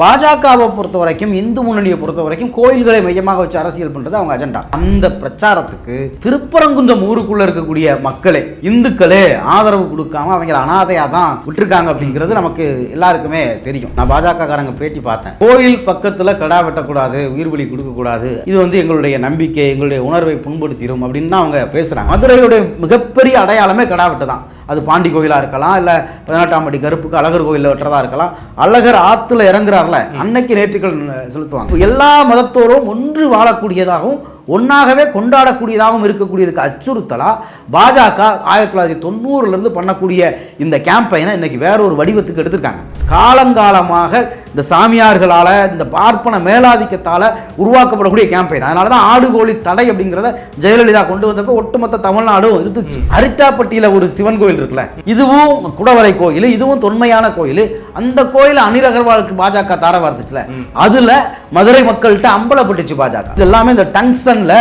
பாஜகவை பொறுத்த வரைக்கும் இந்து முன்னணியை பொறுத்த வரைக்கும் கோயில்களை மையமாக வச்சு அரசியல் பண்றது அவங்க அஜெண்டா அந்த பிரச்சாரத்துக்கு திருப்பரங்குன்றம் ஊருக்குள்ள இருக்கக்கூடிய மக்களே இந்துக்களே ஆதரவு கொடுக்காம அவங்க அனாதையா தான் விட்டுருக்காங்க அப்படிங்கிறது நமக்கு எல்லாருக்குமே தெரியும். நான் பாஜக காரங்க பேட்டி பார்த்தேன். கோயில் பக்கத்துல கடா வெட்டக்கூடாது உயிர் பலி கொடுக்க கூடாது இது வந்து எங்களுடைய நம்பிக்கை எங்களுடைய உணர்வை புண்படுத்திடும் அப்படின்னு தான் அவங்க பேசுறாங்க. மதுரையுடைய மிகப்பெரிய அடையாளமே கடா வெட்டு தான் அது பாண்டி கோயிலாக இருக்கலாம் இல்லை பதினெட்டாம் படி கருப்புக்கு அழகர் கோயிலில் வெட்டுறதா இருக்கலாம். அழகர் ஆற்றுல இறங்குறாருல அன்னைக்கு நேற்றுக்கள் செலுத்துவாங்க. எல்லா மதத்தோரும் ஒன்று வாழக்கூடியதாகவும் ஒன்றாகவே கொண்டாடக்கூடியதாகவும் இருக்கக்கூடியதுக்கு அச்சுறுத்தலா பாஜக ஆயிரத்தி தொள்ளாயிரத்தி தொண்ணூறுலேருந்து பண்ணக்கூடிய இந்த கேம்பெயினை இன்னைக்கு வேற ஒரு வடிவத்துக்கு எடுத்திருக்காங்க. காலங்காலமாக இந்த சாமியார்களால் இந்த பார்ப்பன மேலாதிக்கத்தால் உருவாக்கப்படக்கூடிய கேம்பெயின் அதனால தான் ஆடு கோழி தடை அப்படிங்கிறத ஜெயலலிதா கொண்டு வந்தப்போ ஒட்டுமொத்த தமிழ்நாடும் இருந்துச்சு. அரிட்டாப்பட்டியில் ஒரு சிவன் கோயில் இருக்குல்ல இதுவும் குடவரை கோயில் இதுவும் தொன்மையான கோயில். அந்த கோயில் அனில் அகர்வாலுக்கு பாஜக தார வார்த்துச்சுல. அதுல மதுரை மக்கள்கிட்ட அம்பலப்பட்டுச்சு பாஜக. இது எல்லாமே இந்த டங்ஸ்டன்ல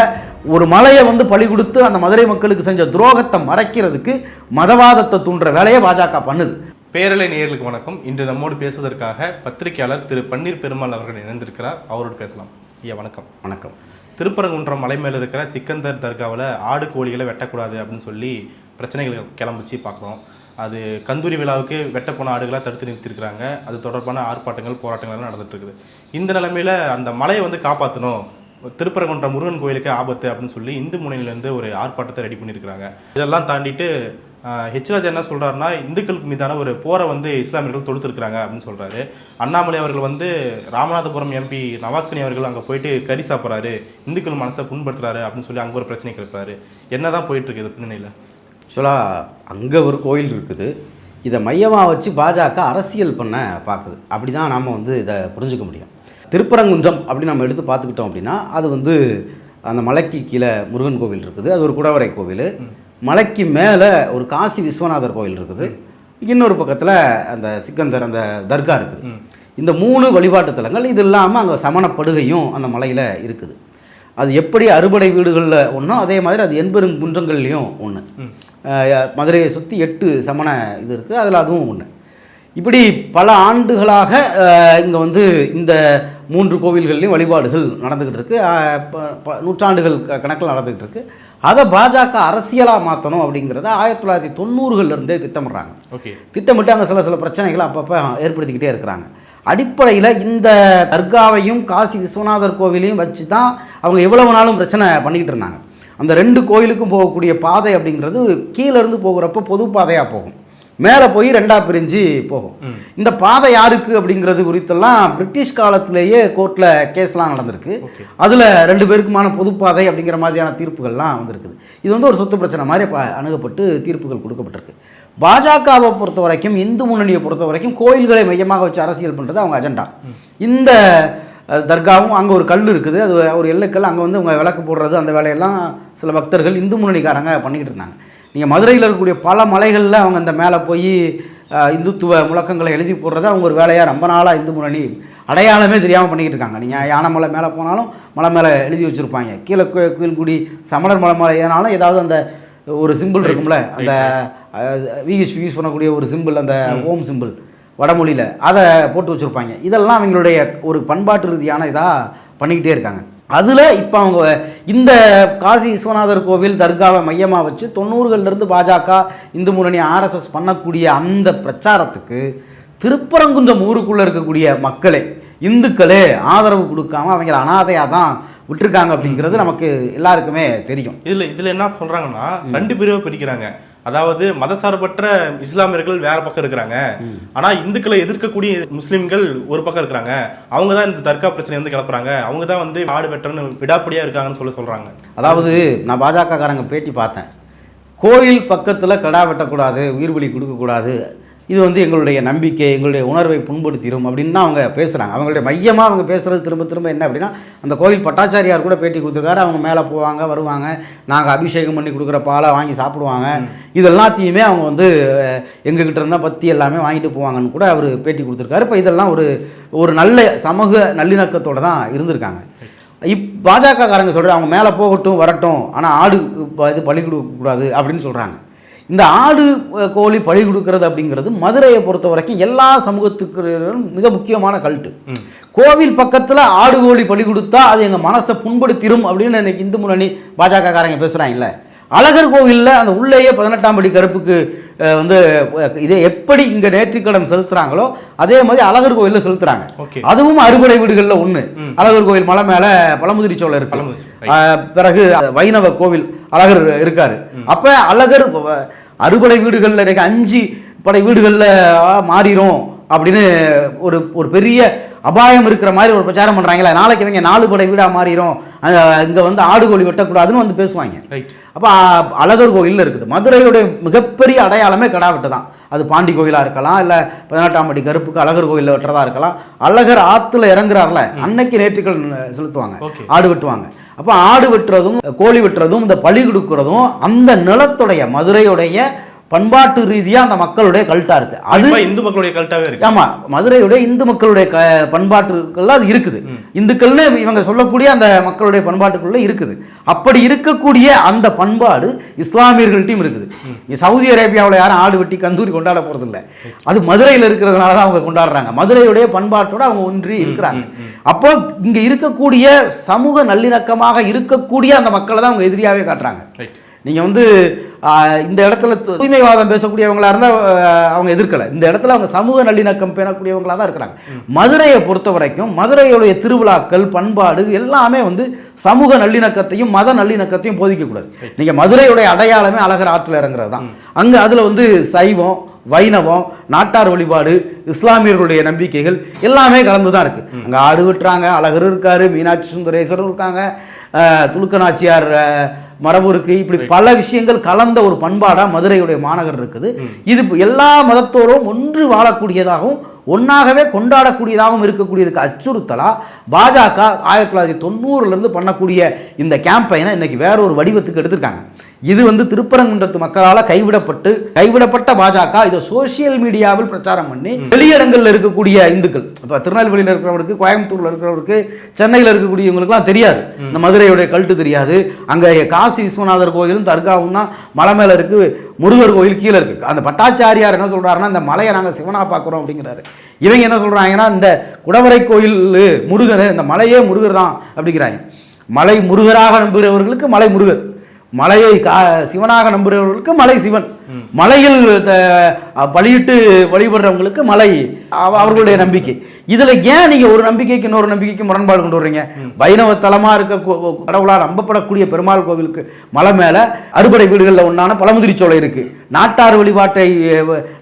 ஒரு மலையை வந்து பழி கொடுத்து அந்த மதுரை மக்களுக்கு செஞ்ச துரோகத்தை மறைக்கிறதுக்கு மதவாதத்தை தூண்டுற வேலையை பாஜக பண்ணுது. பேரலை நேயர்களுக்கு வணக்கம். இன்று நம்மோடு பேசுவதற்காக பத்திரிகையாளர் திரு பன்னீர் பெருமாள் அவர்கள் இணைந்திருக்கிறார். அவரோடு பேசலாம். ஐயா வணக்கம். வணக்கம். திருப்பரங்குன்றம் மலை மேல இருக்கிற சிக்கந்தர் தர்காவில் ஆடு கோழிகளை வெட்டக்கூடாது அப்படின்னு சொல்லி பிரச்சனைகள் கிளம்பிச்சு பார்க்குறோம். அது கந்தூரி விழாவுக்கு வெட்ட போன ஆடுகளாக தடுத்து நிறுத்திருக்கிறாங்க அது தொடர்பான ஆர்ப்பாட்டங்கள் போராட்டங்கள் எல்லாம் நடந்துட்டு இருக்குது. இந்த நிலைமையில அந்த மலையை வந்து காப்பாற்றணும் திருப்பரங்குன்றம் முருகன் கோயிலுக்கு ஆபத்து அப்படின்னு சொல்லி இந்து முனையிலேருந்து ஒரு ஆர்ப்பாட்டத்தை ரெடி பண்ணியிருக்கிறாங்க. இதெல்லாம் தாண்டிட்டு ஹெச்ராஜ் என்ன சொல்கிறாருன்னா இந்துக்களுக்கு மீதான ஒரு போரை வந்து இஸ்லாமியர்கள் தொடுத்துருக்குறாங்க அப்படின்னு சொல்கிறாரு அண்ணாமலை அவர்கள் வந்து ராமநாதபுரம் எம்பி நவாஸ்கனி அவர்கள் அங்கே போயிட்டு கறி சாப்பிட்றாரு. இந்துக்கள் மனசை புண்படுத்துறாரு அப்படின்னு சொல்லி அங்கே ஒரு பிரச்சனை கிளப்பாரு என்ன தான் போயிட்டுருக்கு இது பின்னணியில்? ஆக்சுவலாக அங்கே ஒரு கோயில் இருக்குது. இதை மையமாக வச்சு பாஜக அரசியல் பண்ண பார்க்குது. அப்படி தான் நாம் வந்து இதை புரிஞ்சுக்க முடியும். திருப்பரங்குன்றம் அப்படின்னு நம்ம எடுத்து பார்த்துக்கிட்டோம் அப்படின்னா அது வந்து அந்த மலைக்கு கீழே முருகன் கோவில் இருக்குது. அது ஒரு குடவரை கோவில். மலைக்கு மேலே ஒரு காசி விஸ்வநாதர் கோயில் இருக்குது. இன்னொரு பக்கத்தில் அந்த சிக்கந்தர் அந்த தர்கா இருக்குது. இந்த மூணு வழிபாட்டு தலங்கள் இது இல்லாமல் அங்கே சமணப்படுகையும் அந்த மலையில் இருக்குது. அது எப்படி அறுபடை வீடுகளில் ஒன்றோ அதே மாதிரி அது எண்பெரும் குன்றங்கள்லேயும் ஒன்று மதுரையை சுற்றி எட்டு சமண இது இருக்குது அதில் அதுவும் ஒன்று இப்படி பல ஆண்டுகளாக இங்கே வந்து இந்த மூன்று கோவில்கள்லையும் வழிபாடுகள் நடந்துக்கிட்டு இருக்கு. அஹ், ப- ப- நூற்றாண்டுகள் கணக்கில் நடந்துக்கிட்டு இருக்கு. அதை பாஜக அரசியலாக மாற்றணும் அப்படிங்கிறத ஆயிரத்தி தொள்ளாயிரத்தி தொண்ணூறுகள்லேருந்தே திட்டமிடுறாங்க. ஓகே. திட்டமிட்டு அங்கே சில சில பிரச்சனைகளை அப்பப்போ ஏற்படுத்திக்கிட்டே இருக்கிறாங்க. அடிப்படையில் இந்த தர்காவையும் காசி விஸ்வநாதர் கோவிலையும் வச்சு தான் அவங்க எவ்வளவு நாளும் பிரச்சனை பண்ணிக்கிட்டு இருந்தாங்க. அந்த ரெண்டு கோயிலுக்கும் போகக்கூடிய பாதை அப்படிங்கிறது கீழ இருந்து போகிறப்ப பொது பாதையாக போகும். மேலே போய் ரெண்டா பிரிஞ்சு போகும். இந்த பாதை யாருக்கு அப்படிங்கிறது குறித்தெல்லாம் பிரிட்டிஷ் காலத்திலேயே கோர்ட்டில் கேஸ்லாம் நடந்திருக்கு. அதில் ரெண்டு பேருக்குமான பொதுப்பாதை அப்படிங்கிற மாதிரியான தீர்ப்புகள்லாம் வந்திருக்குது. இது வந்து ஒரு சொத்து பிரச்சனை மாதிரி அணுகப்பட்டு தீர்ப்புகள் கொடுக்கப்பட்டிருக்கு. பாஜகவை பொறுத்த வரைக்கும் இந்து முன்னணியை பொறுத்த வரைக்கும் கோயில்களை மையமாக வச்சு அரசியல் பண்ணுறது அவங்க அஜெண்டா. இந்த தர்காவும் அங்கே ஒரு கல் இருக்குது. அது ஒரு எல்லைக்கல் அங்கே வந்து அவங்க விளக்கு போடுறது அந்த வேலையெல்லாம் சில பக்தர்கள் இந்து முன்னணிக்காரங்க பண்ணிக்கிட்டு இருந்தாங்க. நீங்கள் மதுரையில் இருக்கக்கூடிய பல மலைகளில் அவங்க அந்த மேலே போய் இந்துத்துவ முழக்கங்களை எழுதி போடுறது அவங்க ஒரு வேலையாக ரொம்ப நாளாக இந்து முன்னணி அடையாளமே தெரியாமல் பண்ணிக்கிட்டு இருக்காங்க. நீங்கள் யானை மலை மேலே போனாலும் மலை மேலே எழுதி வச்சுருப்பாங்க. கீழே கோயில்குடி சமணர் மலை மேலே ஏனாலும் ஏதாவது அந்த ஒரு சிம்பிள் இருக்கும்ல. அந்த விஹெச் யூஸ் பண்ணக்கூடிய ஒரு சிம்பிள் அந்த ஓம் சிம்பிள் வடமொழியில். அதை போட்டு வச்சுருப்பாங்க. இதெல்லாம் அவங்களுடைய ஒரு பண்பாட்டு ரீதியான இதாக பண்ணிக்கிட்டே இருக்காங்க. அதில் இப்போ அவங்க இந்த காசி விஸ்வநாதர் கோவில் தர்காவை மையமாக வச்சு தொண்ணூறுகள்லேருந்து பாஜக இந்து முன்னணி ஆர்எஸ்எஸ் பண்ணக்கூடிய அந்த பிரச்சாரத்துக்கு திருப்பரங்குன்றம் ஊருக்குள்ளே இருக்கக்கூடிய மக்களே இந்துக்களே ஆதரவு கொடுக்காம அவங்க அனாதையாக தான் விட்டுருக்காங்க அப்படிங்கிறது நமக்கு எல்லாருக்குமே தெரியும். இதில் இதில் என்ன சொல்கிறாங்கன்னா ரெண்டு பிரிவை பிரிக்கிறாங்க. அதாவது மதசார்பற்ற இஸ்லாமியர்கள் வேற பக்கம் இருக்கிறாங்க. ஆனா இந்துக்களை எதிர்க்கக்கூடிய முஸ்லிம்கள் ஒரு பக்கம் இருக்கிறாங்க. அவங்க தான் இந்த தர்கா பிரச்சனை வந்து கிளப்புறாங்க. அவங்க தான் வந்து ஆடு வெட்டுறன்னு விடாப்படியா இருக்காங்கன்னு சொல்லி சொல்றாங்க. அதாவது நான் பாஜகக்காரங்க பேட்டி பார்த்தேன். கோயில் பக்கத்தில் கடா வெட்டக்கூடாது உயிர் பலி கொடுக்கக்கூடாது இது வந்து எங்களுடைய நம்பிக்கை எங்களுடைய உணர்வை புண்படுத்திடும் அப்படின்னு தான் அவங்க பேசுகிறாங்க அவங்களுடைய மையமாக அவங்க பேசுகிறது திரும்ப திரும்ப என்ன அப்படின்னா அந்த கோயில் பட்டாச்சாரியார் கூட பேட்டி கொடுத்துருக்காரு. அவங்க மேலே போவாங்க வருவாங்க. நாங்கள் அபிஷேகம் பண்ணி கொடுக்குற பாலை வாங்கி சாப்பிடுவாங்க. இது எல்லாத்தையுமே அவங்க வந்து எங்ககிட்ட இருந்தால் பத்தி எல்லாமே வாங்கிட்டு போவாங்கன்னு கூட அவர் பேட்டி கொடுத்துருக்காரு. இப்போ இதெல்லாம் ஒரு ஒரு நல்ல சமூக நல்லிணக்கத்தோடு தான் இருந்திருக்காங்க. இப் பாஜக காரங்க சொல்கிறது அவங்க மேலே போகட்டும் வரட்டும் ஆனால் ஆடு இது பலி கொடுக்கக்கூடாது அப்படின்னு சொல்கிறாங்க இந்த ஆடு கோழி பழி கொடுக்கறது அப்படிங்கிறது மதுரையை பொறுத்த வரைக்கும் எல்லா சமூகத்துக்கு மிக முக்கியமான கல்ட்டு. கோவில் பக்கத்தில் ஆடு கோழி பலி கொடுத்தா அது எங்கள் மனசை புண்படுத்திடும் அப்படின்னு இன்னைக்கு இந்து முன்னணி பாஜக காரங்க பேசுகிறாங்கல்ல அழகர் கோவிலில் அந்த உள்ளேயே பதினெட்டாம் படி கருப்புக்கு வந்து இதை எப்படி இங்கே நேர்த்திக்கடன் செலுத்துகிறாங்களோ அதே மாதிரி அழகர் கோவிலில் செலுத்துகிறாங்க அதுவும் அறுபடை வீடுகளில் ஒன்று அழகர் கோவில் மலை மேலே பழமுதிரி சோலை இருக்கு. பிறகு வைணவ கோவில் அழகர் இருக்காரு. அப்ப அழகர் அறுபடை வீடுகளில் இருக்க அஞ்சு படை வீடுகளில் மாறிடும் அப்படின்னு ஒரு ஒரு பெரிய அபாயம் இருக்கிற மாதிரி ஒரு பிரச்சாரம் பண்றாங்களே. நாளைக்கு இவங்க நாலு படை வீடா மாறிடும் இங்க வந்து ஆடு கோழி வெட்டக்கூடாதுன்னு வந்து பேசுவாங்க. ரைட் அப்போ அழகர் கோயிலில் இருக்குது. மதுரையுடைய மிகப்பெரிய அடையாளமே கடா வெட்டு தான். அது பாண்டி கோயிலாக இருக்கலாம் இல்லை பதினெட்டாம் படி கருப்புக்கு அழகர் கோயிலில் வெட்டுறதா இருக்கலாம். அழகர் ஆற்றுல இறங்குறாருல. அன்னைக்கு நேற்றுக்கள் செலுத்துவாங்க. ஆடு வெட்டுவாங்க. அப்போ ஆடு வெட்டுறதும் கோழி வெட்டுறதும் இந்த பழி கொடுக்கறதும் அந்த நிலத்துடைய மதுரையுடைய பண்பாட்டு ரீதியாக அந்த மக்களுடைய கல்ட்டா இருக்கு. அது இந்து மக்களுடைய கல்ட்டாவே இருக்கு. ஆமா மதுரையுடைய இந்து மக்களுடைய க பண்பாட்டுக்குள்ள அது இருக்குது. இந்துக்கள்னு இவங்க சொல்லக்கூடிய அந்த மக்களுடைய பண்பாட்டுக்குள்ள இருக்குது. அப்படி இருக்கக்கூடிய அந்த பண்பாடு இஸ்லாமியர்கள்ட்டையும் இருக்குது. சவுதி அரேபியாவில் யாரும் ஆடு வெட்டி கந்தூரி கொண்டாட இல்ல. அது மதுரையில் இருக்கிறதுனால தான் அவங்க கொண்டாடுறாங்க. மதுரையுடைய பண்பாட்டோட அவங்க ஒன்றி இருக்கிறாங்க. அப்போ இங்க இருக்கக்கூடிய சமூக நல்லிணக்கமாக இருக்கக்கூடிய அந்த மக்களை தான் அவங்க எதிரியாவே காட்டுறாங்க. நீங்கள் வந்து இந்த இடத்துல தூய்மைவாதம் பேசக்கூடியவங்களா இருந்தால் அவங்க எதிர்க்கலை. இந்த இடத்துல அவங்க சமூக நல்லிணக்கம் பேணக்கூடியவங்களா தான் இருக்கிறாங்க. மதுரையை பொறுத்த வரைக்கும் மதுரையுடைய திருவிழாக்கள் பண்பாடு எல்லாமே வந்து சமூக நல்லிணக்கத்தையும் மத நல்லிணக்கத்தையும் போதிக்கக்கூடாது. நீங்கள் மதுரையுடைய அடையாளமே அழகர் ஆற்றில் இறங்குறது தான். அங்கே அதில் வந்து சைவம் வைணவம் நாட்டார் வழிபாடு இஸ்லாமியர்களுடைய நம்பிக்கைகள் எல்லாமே கலந்து தான் இருக்குது அங்கே ஆடு வெட்டுறாங்க அழகர் இருக்காரு மீனாட்சி சுந்தரேஸ்வரர் இருக்காங்க துலுக்கநாச்சியார் மரபு இருக்கு இப்படி பல விஷயங்கள் கலந்த ஒரு பண்பாடா மதுரையுடைய மாநகர் இருக்குது. இது எல்லா மதத்தோரும் ஒன்று வாழக்கூடியதாகவும் ஒன்றாகவே கொண்டாடக்கூடியதாகவும் இருக்கக்கூடியதுக்கு அச்சுறுத்தலா பாஜக ஆயிரத்தி தொள்ளாயிரத்தி தொண்ணூறுல இருந்து பண்ணக்கூடிய இந்த கேம்பெயினை இன்னைக்கு வேற ஒரு வடிவத்துக்கு எடுத்திருக்காங்க. இது வந்து திருப்பரங்குன்றத்து மக்களால் கைவிடப்பட்டு கைவிடப்பட்ட பாஜக இதை சோஷியல் மீடியாவில் பிரச்சாரம் பண்ணி வெளியிடங்களில் இருக்கக்கூடிய இந்துக்கள் இப்போ திருநெல்வேலியில் இருக்கிறவருக்கு கோயம்புத்தூரில் இருக்கிறவருக்கு சென்னையில் இருக்கக்கூடியவங்களுக்குலாம் தெரியாது. இந்த மதுரையுடைய கல்ட்டு தெரியாது. அங்கே காசி விஸ்வநாதர் கோயிலும் தர்காவும் தான் மலை மேலே இருக்கு முருகர் கோயில் கீழே இருக்கு. அந்த பட்டாச்சாரியார் என்ன சொல்றாருன்னா இந்த மலையை நாங்கள் சிவனா பார்க்குறோம் அப்படிங்கிறாரு. இவங்க என்ன சொல்றாங்கன்னா இந்த குடவரை கோயில் முருகர் இந்த மலையே முருகர் தான் அப்படிங்கிறாங்க. மலை முருகராக நம்புகிறவர்களுக்கு மலை முருகர். மலையை கா சிவனாக நம்புகிறவர்களுக்கு மலை சிவன். மலையில் பலியிட்டு வழிபடுறவங்களுக்கு மலை. அவ- அவர்களுடைய நம்பிக்கை. இதுல ஏன் நீங்க ஒரு நம்பிக்கைக்கு இன்னொரு நம்பிக்கைக்கு முரண்பாடு கொண்டு வர்றீங்க? வைணவ தலமா இருக்க கடவுளால் நம்பப்படக்கூடிய பெருமாள் கோவிலுக்கு மலை மேல அறுபடை வீடுகளில் ஒன்றான பழமுதிரி சோலை இருக்கு. நாட்டார் வழிபாட்டை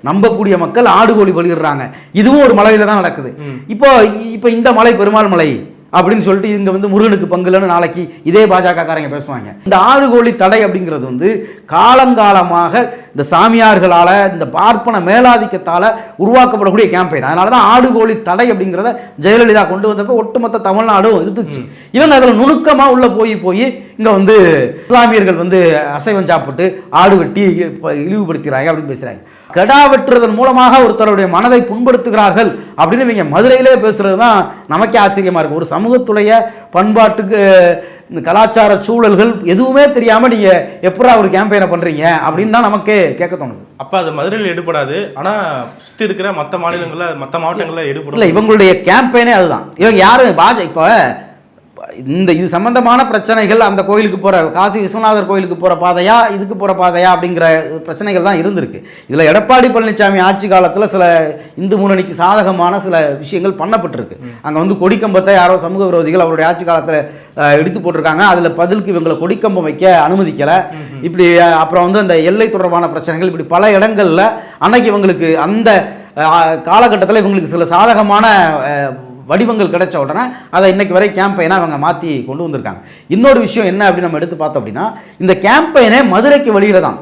நம்பக்கூடிய மக்கள் ஆடு கோழி பலியிடுறாங்க இதுவும் ஒரு மலையில தான் நடக்குது. இப்போ இப்போ இந்த மலை பெருமாள் மலை அப்படின்னு சொல்லிட்டு இங்க வந்து முருகனுக்கு பங்குலன்னு நாளைக்கு இதே பாஜக காரங்க பேசுவாங்க. இந்த ஆடு கோழி தடை அப்படிங்கிறது வந்து காலங்காலமாக இந்த சாமியார்களால இந்த பார்ப்பன மேலாதிக்கத்தால உருவாக்கப்படக்கூடிய கேம்பெயின் அதனால தான் ஆடு கோழி தடை அப்படிங்கிறத ஜெயலலிதா கொண்டு வந்தப்போ ஒட்டுமொத்த தமிழ்நாடும் இருந்துச்சு இவங்க அதில் நுணுக்கமா உள்ள போய் போய் இங்க வந்து இஸ்லாமியர்கள் வந்து அசைவம் சாப்பிட்டு ஆடு வெட்டி இழிவுபடுத்துகிறாங்க அப்படின்னு பேசுறாங்க. கெடா வெட்டுறதன் மூலமாக ஒருத்தருடைய மனதை புண்படுத்துகிறார்கள் அப்படின்னு இவங்க மதுரையிலே பேசுறது தான் நமக்கே ஆச்சரியமா இருக்கு ஒரு சமூகத்துடைய பண்பாட்டுக்கு இந்த கலாச்சார சூழல்கள் எதுவுமே தெரியாம நீங்க எப்படா ஒரு கேம்பெயினை பண்றீங்க அப்படின்னு தான் நமக்கே கேட்க தோணுது. அப்ப அது மதுரையில் எடுபடாது. ஆனா சுத்தி இருக்கிற மத்த மாநிலங்கள்ல மத்த மாவட்டங்கள்ல இல்ல எடுபடும். இவங்களுடைய கேம்பெயினே அதுதான். இவங்க யாரும் பாஜ இப்போ இந்த இது சம்பந்தமான பிரச்சனைகள் அந்த கோயிலுக்கு போகிற காசி விஸ்வநாதர் கோயிலுக்கு போகிற பாதையா இதுக்கு போகிற பாதையா அப்படிங்கிற பிரச்சனைகள் தான் இருந்திருக்கு. இதில் எடப்பாடி பழனிசாமி ஆட்சி காலத்தில் சில இந்து முன்னணிக்கு சாதகமான சில விஷயங்கள் பண்ணப்பட்டிருக்கு. அங்கே வந்து கொடிக்கம்பத்தை யாரோ சமூக விரோதிகள் அவருடைய ஆட்சி காலத்தில் எடுத்து போட்டிருக்காங்க. அதில் பதிலுக்கு இவங்களை கொடிக்கம்பம் வைக்க அனுமதிக்கலை. இப்படி அப்புறம் வந்து அந்த எல்லை தொடர்பான பிரச்சனைகள் இப்படி பல இடங்களில் அன்னைக்கு இவங்களுக்கு அந்த காலகட்டத்தில் இவங்களுக்கு சில சாதகமான வடிவங்கள் கிடைச்ச உடனே அதை இன்னைக்கு வரை கேம்பெயினாக அவங்க மாற்றி கொண்டு வந்திருக்காங்க. இன்னொரு விஷயம் என்ன அப்படின்னு நம்ம எடுத்து பார்த்தோம் அப்படின்னா இந்த கேம்பெயினே மதுரைக்கு வழியில் தான்.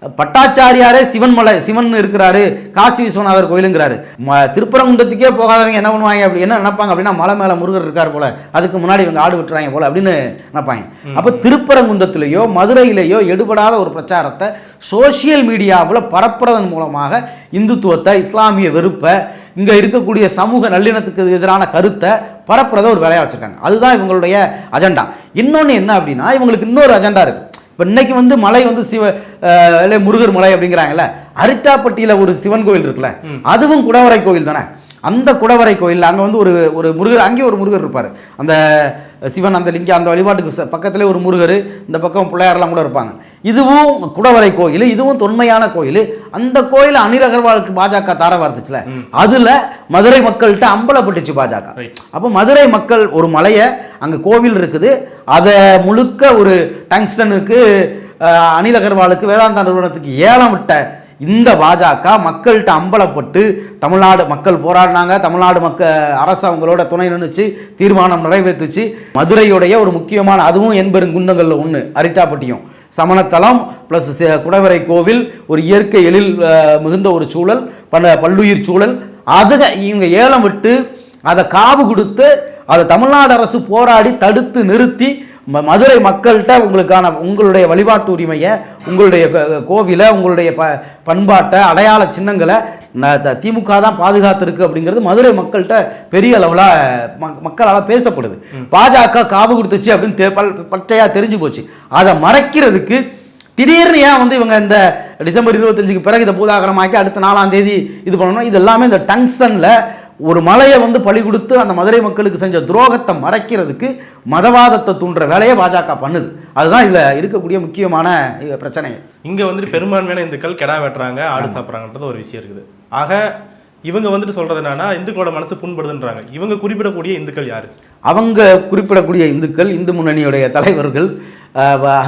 பட்டாச்சாரியாரே சிவன் மலை சிவன் இருக்கிறாரு. காசி விஸ்வநாதர் கோயிலுங்கிறாரு. ம- திருப்பரங்குன்றத்துக்கே போகாதவங்க என்ன பண்ணுவாங்க? அப்படி என்ன நினைப்பாங்க? அப்படின்னா மலை மேல முருகர் இருக்கார் போல. அதுக்கு முன்னாடி இவங்க ஆடு விட்டுறாங்க போல அப்படின்னு நினைப்பாங்க. அப்போ திருப்பரங்குன்றத்திலேயோ மதுரையிலேயோ எடுபடாத ஒரு பிரச்சாரத்தை சோஷியல் மீடியாவில் பரப்புறதன் மூலமாக இந்துத்துவத்தை இஸ்லாமிய வெறுப்பை இங்கே இருக்கக்கூடிய சமூக நல்லிணத்துக்கு எதிரான கருத்தை பரப்புறத ஒரு வேலையாக வச்சுருக்காங்க. அதுதான் இவங்களுடைய அஜெண்டா. இன்னொன்று என்ன அப்படின்னா இவங்களுக்கு இன்னொரு அஜெண்டா இருக்குது இப்போ இன்னைக்கு வந்து மலை வந்து சிவ இல்லை முருகர் மலை அப்படிங்கிறாங்கல்ல அரிட்டாப்பட்டியில் ஒரு சிவன் கோயில் இருக்குல்ல அதுவும் குடவரை கோயில் தானே? அந்த குடவரை கோயில் அங்கே வந்து ஒரு ஒரு முருகர் அங்கேயும் ஒரு முருகர் இருப்பார். அந்த சிவன் அந்த லிங்கம் அந்த வழிபாட்டுக்கு பக்கத்திலே ஒரு முருகர் இந்த பக்கம் பிள்ளையாரெல்லாம் கூட இருப்பாங்க. இதுவும் குடவரை கோயில் இதுவும் தொன்மையான கோயில். அந்த கோயில் அனில் அகர்வாலுக்கு பாஜக தார வார்த்துச்சுல. அதில் மதுரை மக்கள்கிட்ட அம்பலப்பட்டுச்சு பாஜக. அப்போ மதுரை மக்கள் ஒரு மலையை அங்கே கோவில் இருக்குது. அதை முழுக்க ஒரு டங்ஸ்டனுக்கு அனில் அகர்வாலுக்கு வேதாந்தா நிறுவனத்துக்கு ஏலம் விட்ட இந்த பாஜக மக்கள்கிட்ட அம்பலப்பட்டு தமிழ்நாடு மக்கள் போராடினாங்க தமிழ்நாடு மக்க அரசு அவங்களோட துணை நின்றுச்சு தீர்மானம் நிறைவேற்றுச்சு மதுரையுடைய ஒரு முக்கியமான அதுவும் என்பெருங்குன்னங்களில் ஒன்று அரிட்டாப்பட்டியும். சமணத்தலம் ப்ளஸ் குடவரை கோவில் ஒரு இயற்கை எழில் மிகுந்த ஒரு சூழல் பல பல்லுயிர் சூழல். அதுக இவங்க ஏலம் விட்டு அதை காவு கொடுத்து அதை தமிழ்நாடு அரசு போராடி தடுத்து நிறுத்தி மதுரை மக்கள்கிட்ட உங்களுக்கான உங்களுடைய வழிபாட்டு உரிமையை உங்களுடைய கோவிலை உங்களுடைய ப பண்பாட்டை அடையாள சின்னங்களை திமுக தான் பாதுகாத்திருக்கு அப்படிங்கிறது மதுரை மக்கள்கிட்ட பெரிய அளவில் மக்களால் பேசப்படுது. பாஜக காவு கொடுத்துச்சு அப்படின்னு பச்சையாக தெரிஞ்சு போச்சு. அதை மறைக்கிறதுக்கு திடீர்னு ஏன் வந்து இவங்க இந்த டிசம்பர் இருபத்தஞ்சுக்கு பிறகு இதை பூதாகரமாக்கி அடுத்த நாலாம் தேதி இது பண்ணணும்? இது எல்லாமே இந்த டங்ஸ்டனில் ஒரு மலையை வந்து பழி கொடுத்து அந்த மதுரை மக்களுக்கு செஞ்ச துரோகத்தை மறைக்கிறதுக்கு மதவாதத்தை தூண்டுற வேலையை பாஜக பண்ணுது. அதுதான் இதில் இருக்கக்கூடிய முக்கியமான பிரச்சனை இங்கே வந்துட்டு பெரும்பான்மையான இந்துக்கள் கெடா வெட்டுறாங்க ஆடு சாப்பிட்றாங்கன்றது ஒரு விஷயம் இருக்குது. ஆக இவங்க வந்துட்டு சொல்றது என்னன்னா இந்துக்களோட மனசு புண்படுதுன்றாங்க. இவங்க குறிப்பிடக்கூடிய இந்துக்கள் யாரு? அவங்க குறிப்பிடக்கூடிய இந்துக்கள் இந்து முன்னணியுடைய தலைவர்கள்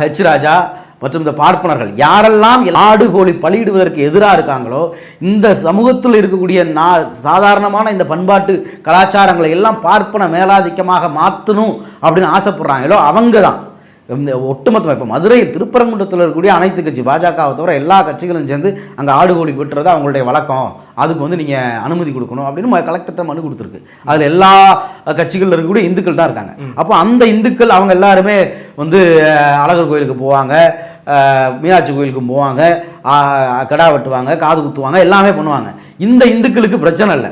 ஹெச் ராஜா மற்றும் இந்த பார்ப்பனர்கள் யாரெல்லாம் ஆடு கோழி பலியிடுவதற்கு எதிராக இருக்காங்களோ இந்த சமூகத்தில் இருக்கக்கூடிய நா சாதாரணமான இந்த பண்பாட்டு கலாச்சாரங்களை எல்லாம் பார்ப்பன மேலாதிக்கமாக மாற்றணும் அப்படின்னு ஆசைப்படுறாங்களோ அவங்க தான் ஒட்டுமொத்தமாக இப்போ மதுரையில் திருப்பரங்குன்றத்தில் இருக்கக்கூடிய அனைத்து கட்சி பாஜகவை தவிர எல்லா கட்சிகளும் சேர்ந்து அங்கே ஆடு கோழி வெட்டுறது அவங்களுடைய வழக்கம். அதுக்கு வந்து நீங்கள் அனுமதி கொடுக்கணும் அப்படின்னு கலெக்டர்கிட்ட மனு கொடுத்துருக்கு. அதில் எல்லா கட்சிகளில் இருக்கக்கூடிய இந்துக்கள் தான் இருக்காங்க. அப்போ அந்த இந்துக்கள் அவங்க எல்லாருமே வந்து அழகர் கோயிலுக்கு போவாங்க மீனாட்சி கோயிலுக்கு போவாங்க கிடா வெட்டுவாங்க காது குத்துவாங்க எல்லாமே பண்ணுவாங்க. இந்த இந்துக்களுக்கு பிரச்சனை இல்லை.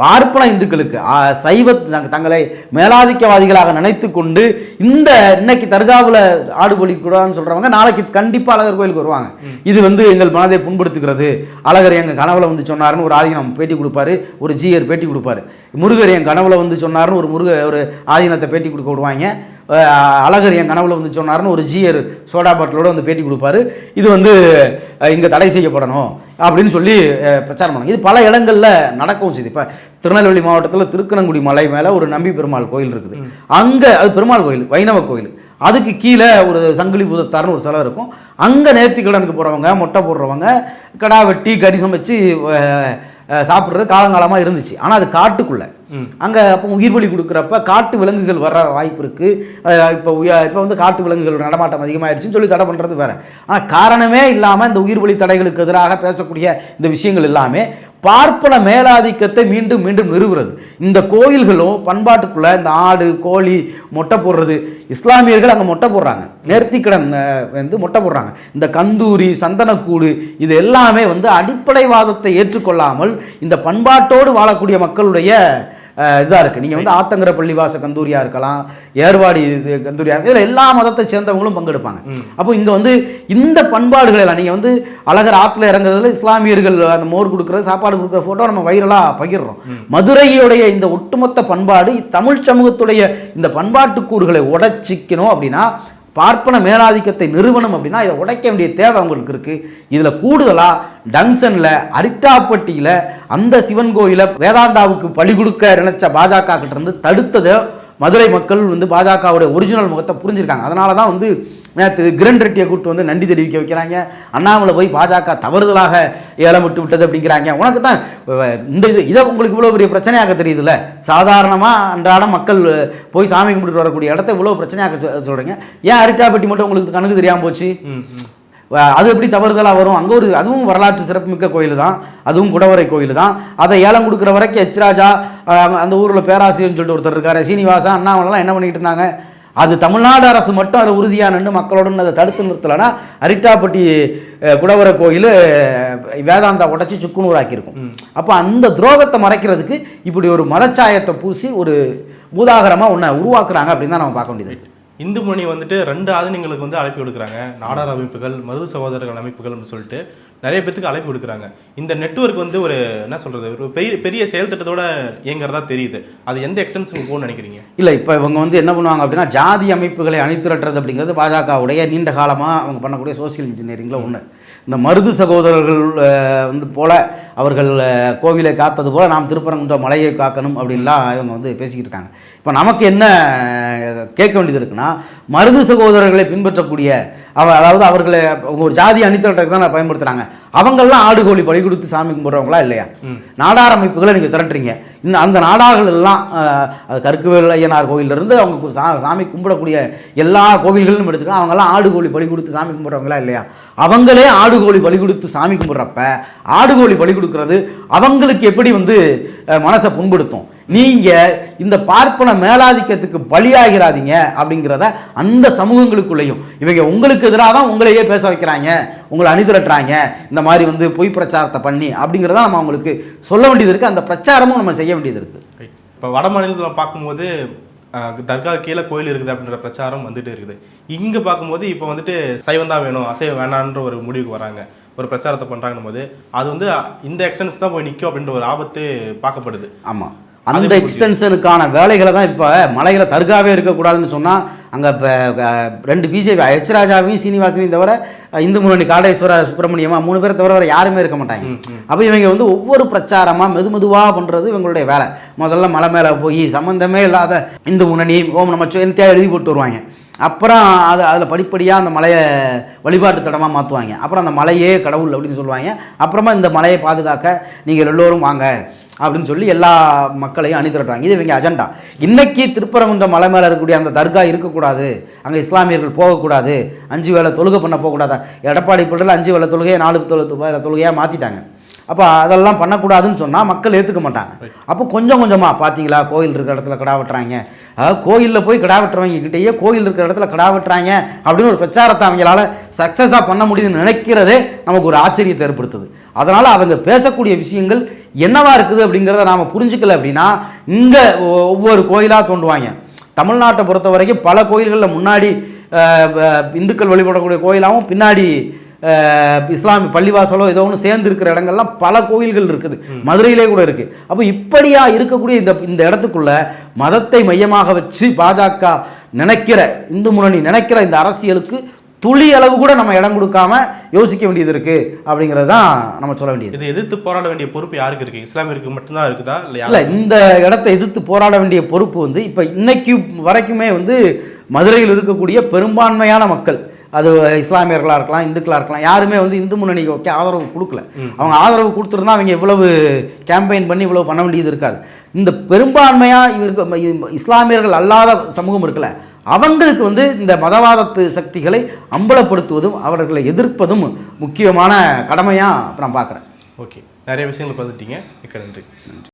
பார்ப்பன இந்துக்களுக்கு சைவ தங்க- தங்களை மேலாதிக்கவாதிகளாக நினைத்து கொண்டு இந்த இன்னைக்கு தர்காவில் ஆடு கூடாதுன்னு சொல்றவங்க நாளைக்கு கண்டிப்பாக அழகர் கோயிலுக்கு வருவாங்க. இது வந்து எங்கள் மனதை புண்படுத்துகிறது. அழகர் எங்கள் கனவுல வந்து சொன்னாருன்னு ஒரு ஆதீனம் பேட்டி கொடுப்பாரு ஒரு ஜீயர் பேட்டி கொடுப்பாரு. முருகர் என் கனவுல வந்து சொன்னாருன்னு ஒரு முருக ஒரு ஆதீனத்தை பேட்டி கொடுக்க விடுவாங்க. அழகர் என் கனவுல வந்து சொன்னாருன்னு ஒரு ஜியர் சோடா பாட்டிலோட வந்து பேட்டி கொடுப்பாரு. இது வந்து இங்க தடை செய்யப்படணும் அப்படின்னு சொல்லி பிரச்சாரம் பண்ணாங்க. இது பல இடங்கள்ல நடக்கவும் செய்யுது இப்போ திருநெல்வேலி மாவட்டத்தில் திருக்கணங்குடி மலை மேலே ஒரு நம்பி பெருமாள் கோயில் இருக்குது. அங்கே அது பெருமாள் கோயில் வைணவ கோயில். அதுக்கு கீழே ஒரு சங்கிலி பூதத்தார்னு ஒரு சிலை இருக்கும். அங்கே நேர்த்தி கடனுக்கு போகிறவங்க மொட்டை போடுறவங்க கடா வெட்டி கறி சமைச்சு அஹ், அஹ், சாப்பிட்றது காலங்காலமாக இருந்துச்சு. ஆனால் அது காட்டுக்குள்ளே. அங்கே அப்போ உயிர் பலி கொடுக்குறப்ப காட்டு விலங்குகள் வர வாய்ப்பு இருக்குது இப்போ இப்போ வந்து காட்டு விலங்குகள் நடமாட்டம் அதிகமாகிடுச்சுன்னு சொல்லி தடை பண்ணுறது வேற. ஆனால் காரணமே இல்லாமல் இந்த உயிர் பலி தடைகளுக்கு எதிராக பேசக்கூடிய இந்த விஷயங்கள் எல்லாமே பார்ப்பன மேலாதிக்கத்தை மீண்டும் மீண்டும் நிறுவுறது. இந்த கோயில்களும் பண்பாட்டுக்குள்ள இந்த ஆடு கோழி மொட்டை போடுறது. இஸ்லாமியர்கள் அங்கே மொட்டை போடுறாங்க. நேர்த்திக்கடன் வந்து மொட்டை போடுறாங்க. இந்த கந்தூரி சந்தனக்கூடு இது எல்லாமே வந்து அடிப்படைவாதத்தை ஏற்றுக்கொள்ளாமல் இந்த பண்பாட்டோடு வாழக்கூடிய மக்களுடைய இதாக இருக்குது நீங்கள் வந்து ஆத்தங்கர பள்ளிவாச கந்தூரியாக இருக்கலாம் ஏர்வாடி இது கந்தூரியாக இருக்கு இதில் எல்லா மதத்தை சேர்ந்தவங்களும் பங்கெடுப்பாங்க. அப்போ இங்கே வந்து இந்த பண்பாடுகள் எல்லாம் நீங்கள் வந்து அழகர் ஆற்றுல இறங்குறதுல இஸ்லாமியர்கள் அந்த மோர் கொடுக்குறது சாப்பாடு கொடுக்குற ஃபோட்டோ நம்ம வைரலாக பகிர்றோம். மதுரையுடைய இந்த ஒட்டுமொத்த பண்பாடு தமிழ் சமூகத்துடைய இந்த பண்பாட்டு கூறுகளை உடைச்சிக்கணும் அப்படின்னா பார்ப்பன மேலாதிக்கத்தை நிறுவனம் அப்படின்னா இதை உடைக்க வேண்டிய தேவை அவங்களுக்கு இருக்குது இதில் கூடுதலாக டங்சனில் அரிட்டாப்பட்டியில் அந்த சிவன் கோயிலை வேதாந்தாவுக்கு பழி கொடுக்க நினைச்ச பாஜக கிட்டேருந்து தடுத்ததை மதுரை மக்கள் வந்து பாஜகவுடைய ஒரிஜினல் முகத்தை புரிஞ்சிருக்காங்க. அதனால தான் வந்து நேற்று கிரண் ரெட்டியை கூப்பிட்டு வந்து நன்றி தெரிவிக்க வைக்கிறாங்க. அண்ணாமலை போய் பாஜக தவறுதலாக ஏலம் விட்டு விட்டது அப்படிங்கிறாங்க. உனக்கு தான் இந்த இது இதை உங்களுக்கு இவ்வளோ பெரிய பிரச்சனையாக தெரியுதுல்ல? சாதாரணமாக அன்றாடம் மக்கள் போய் சாமி கும்பிட்டு வரக்கூடிய இடத்த இவ்வளோ பிரச்சனையாக சொ- சொல்றீங்க. ஏன் அரிட்டாப்பட்டி மட்டும் உங்களுக்கு கணக்கு தெரியாமல் போச்சு? அது எப்படி தவறுதலாக வரும்? அங்கே ஒரு அதுவும் வரலாற்று சிறப்புமிக்க கோயில் தான். அதுவும் குடவரை கோயில் தான். அதை ஏலம் கொடுக்குற வரைக்கும் எச் ராஜா அஹ் அந்த ஊரில் பேராசிரியர்னு சொல்லிட்டு ஒருத்தர் இருக்காரு. சீனிவாசா அண்ணாமலைலாம் என்ன பண்ணிட்டு இருந்தாங்க? அது தமிழ்நாடு அரசு மட்டும் அதை உறுதியாக நின்று மக்களோட அதை தடுத்து நிறுத்தலைன்னா அரிட்டாப்பட்டி குடவரை கோயில் வேதாந்தா உடச்சி சுக்குநூறாக்கியிருக்கும். அப்போ அந்த துரோகத்தை மறைக்கிறதுக்கு இப்படி ஒரு மதச்சாயத்தை பூசி ஒரு பூதாகரமாக ஒன்றை உருவாக்குறாங்க அப்படின்னு தான் நம்ம பார்க்க வேண்டியது இருக்கு. இந்து மணி வந்துட்டு ரெண்டு ஆதினங்களுக்கு வந்து அழைப்பு விடுக்கிறாங்க. நாடார் அமைப்புகள் மருது சகோதரர்கள் அமைப்புகள்னு சொல்லிட்டு நிறைய பேத்துக்கு அழைப்பு விடுக்கிறாங்க. இந்த நெட்வொர்க் வந்து ஒரு என்ன சொல்றது ஒரு பெரிய பெரிய செயல் திட்டத்தோட இயங்குறதா தெரியுது. அது எந்த எக்ஸ்டென்ஷனுக்கு போகணும்னு நினைக்கிறீங்க? இல்லை இப்போ இவங்க வந்து என்ன பண்ணுவாங்க அப்படின்னா ஜாதி அமைப்புகளை அணிதிரட்டுறது அப்படிங்கிறது பாஜகவுடைய நீண்ட காலமாக அவங்க பண்ணக்கூடிய சோசியல் இன்ஜினியரிங்கில் ஒன்று இந்த மருது சகோதரர்கள் வந்து போல அவர்கள் கோவிலை காத்தது போல நாம் திருப்பரங்குன்ற மலையை காக்கணும் அப்படின்லாம் இவங்க வந்து பேசிக்கிட்டு இருக்காங்க. இப்போ நமக்கு என்ன கேட்க வேண்டியது இருக்குன்னா மருது சகோதரர்களை பின்பற்றக்கூடிய அவ அதாவது அவர்களை ஒரு ஜாதி அணிதிரட்டுறதுக்கு தான் பயன்படுத்துகிறாங்க அவங்கெல்லாம் ஆடு கோழி பலி கொடுத்து சாமி கும்பிட்றவங்களா இல்லையா? நாடார் அமைப்புகளை நீங்கள் திரட்டுறீங்க. இந்த அந்த நாடார்கள் எல்லாம் கருக்குவேல் ஐயனார் கோயிலிருந்து அவங்க சா சாமி கும்பிடக்கூடிய எல்லா கோவில்களும் எடுத்துக்கலாம் அவங்கெல்லாம் ஆடு கோழி பலி கொடுத்து சாமி கும்பிட்றவங்களா இல்லையா? அவங்களே ஆடு கோழி பலி கொடுத்து சாமி கும்பிட்றப்ப ஆடு கோழி பலி கொடுக்கறது அவங்களுக்கு எப்படி வந்து மனசை புண்படுத்தும்? நீங்கள் இந்த பார்ப்பன மேலாதிக்கத்துக்கு பலியாகிறாதீங்க அப்படிங்கிறத அந்த சமூகங்களுக்குள்ளேயும். இவங்க உங்களுக்கு எதிராக தான் உங்களையே பேச வைக்கிறாங்க உங்களை அணிதிரட்டுறாங்க இந்த மாதிரி வந்து பொய் பிரச்சாரத்தை பண்ணி அப்படிங்கிறத நம்ம அவங்களுக்கு சொல்ல வேண்டியது இருக்குது அந்த பிரச்சாரமும் நம்ம செய்ய வேண்டியது இருக்குது இப்போ வட மாநிலத்தில் பார்க்கும்போது தர்கா கீழே கோயில் இருக்குது அப்படின்ற பிரச்சாரம் வந்துட்டு இருக்குது. இங்கே பார்க்கும்போது இப்போ வந்துட்டு சைவம் தான் வேணும் அசைவம் வேணான்ற ஒரு முடிவுக்கு வராங்க. ஒரு பிரச்சாரத்தை பண்ணுறாங்கன்னும் போது அது வந்து இந்த எக்ஸ்டென்ஸ் தான் போய் நிற்கும் அப்படின்ற ஒரு ஆபத்து பார்க்கப்படுது. ஆமாம் அந்த எக்ஸ்டென்ஷனுக்கான வேலைகளை தான் இப்போ மலையில் தர்காவே இருக்கக்கூடாதுன்னு சொன்னால் அங்கே இப்போ ரெண்டு பிஜேபி எச் ராஜாவையும் சீனிவாசனையும் தவிர இந்து முன்னணி காடேஸ்வர சுப்பிரமணியமா மூணு பேரை தவிர வேறு யாருமே இருக்க மாட்டாங்க. அப்போ இவங்க வந்து ஒவ்வொரு பிரச்சாரமாக மெது மெதுவாக பண்ணுறது இவங்களுடைய வேலை. முதல்ல மலை மேலே போய் சம்மந்தமே இல்லாத இந்து முன்னணி ஓம் நம்ம தேவை எழுதி போட்டு வருவாங்க. அப்புறம் அது அதில் படிப்படியாக அந்த மலையை வழிபாட்டு தடமாக மாற்றுவாங்க அப்புறம் அந்த மலையே கடவுள் அப்படின்னு சொல்லுவாங்க. அப்புறமா இந்த மலையை பாதுகாக்க நீங்கள் எல்லோரும் வாங்க அப்படின்னு சொல்லி எல்லா மக்களையும் அணிதிரட்டுவாங்க இது இவங்க அஜெண்டா இன்றைக்கி திருப்பரங்குன்ற மலை மேலே இருக்கக்கூடிய அந்த தர்கா இருக்கக்கூடாது. அங்கே இஸ்லாமியர்கள் போகக்கூடாது. அஞ்சு வேலை தொழுகை பண்ண போகக்கூடாது? எடப்பாடி பட்டில் அஞ்சு வேலை தொழுகையை நாலு தொழு தொழுகையாக மாற்றிட்டாங்க அப்போ அதெல்லாம் பண்ணக்கூடாதுன்னு சொன்னால் மக்கள் ஏற்றுக்க மாட்டாங்க. அப்போ கொஞ்சம் கொஞ்சமாக பார்த்தீங்களா கோயில் இருக்கிற இடத்துல கிடா வெட்டுறாங்க. அதாவது கோயிலில் போய் கிடா வெட்டுறவங்க கிட்டேயே கோயில் இருக்கிற இடத்துல கிடா வெட்டுறாங்க அப்படின்னு ஒரு பிரச்சாரத்தை அவங்களால சக்ஸஸாக பண்ண முடியுதுன்னு நினைக்கிறதே நமக்கு ஒரு ஆச்சரியத்தை ஏற்படுத்துது. அதனால் அவங்க பேசக்கூடிய விஷயங்கள் என்னவா இருக்குது அப்படிங்கிறத நாம் புரிஞ்சுக்கல அப்படின்னா இங்கே ஒவ்வொரு கோயிலாக தோண்டுவாங்க. தமிழ்நாட்டை பொறுத்த வரைக்கும் பல கோயில்களில் முன்னாடி இந்துக்கள் வழிபடக்கூடிய கோயிலாகவும் பின்னாடி இஸ்லாமிய பள்ளிவாசலோ ஏதோ ஒன்று சேர்ந்து இருக்கிற இடங்கள்லாம் பல கோயில்கள் இருக்குது. மதுரையிலே கூட இருக்கு. அப்போ இப்படியா இருக்கக்கூடிய இந்த இந்த இடத்துக்குள்ள மதத்தை மையமாக வச்சு பாஜக நினைக்கிற இந்து முன்னணி நினைக்கிற இந்த அரசியலுக்கு துளி அளவு கூட நம்ம இடம் கொடுக்காம யோசிக்க வேண்டியது இருக்கு அப்படிங்கிறது தான் நம்ம சொல்ல வேண்டியது. இதை எதிர்த்து போராட வேண்டிய பொறுப்பு யாருக்கு இருக்கு? இஸ்லாமியருக்கு மட்டும்தான் இருக்குதா? இல்லை இல்லை இந்த இடத்தை எதிர்த்து போராட வேண்டிய பொறுப்பு வந்து இப்போ இன்னைக்கு வரைக்குமே வந்து மதுரையில் இருக்கக்கூடிய பெரும்பான்மையான மக்கள் அது இஸ்லாமியர்களாக இருக்கலாம் இந்துக்களாக இருக்கலாம் யாருமே வந்து இந்து முன்னணிக்கு ஓகே ஆதரவு கொடுக்கல. அவங்க ஆதரவு கொடுத்துருந்தா அவங்க இவ்வளவு கேம்பெயின் பண்ணி இவ்வளவு பண்ண வேண்டியது இருக்காது. இந்த பெரும்பான்மையாக இவருக்கு இஸ்லாமியர்கள் அல்லாத சமூகம் இருக்குல்ல அவங்களுக்கு வந்து இந்த மதவாதத்து சக்திகளை அம்பலப்படுத்துவதும் அவர்களை எதிர்ப்பதும் முக்கியமான கடமையாக நான் பார்க்குறேன் ஓகே. நிறைய விஷயங்கள் பார்த்துட்டீங்க. மிக்க நன்றி. நன்றி.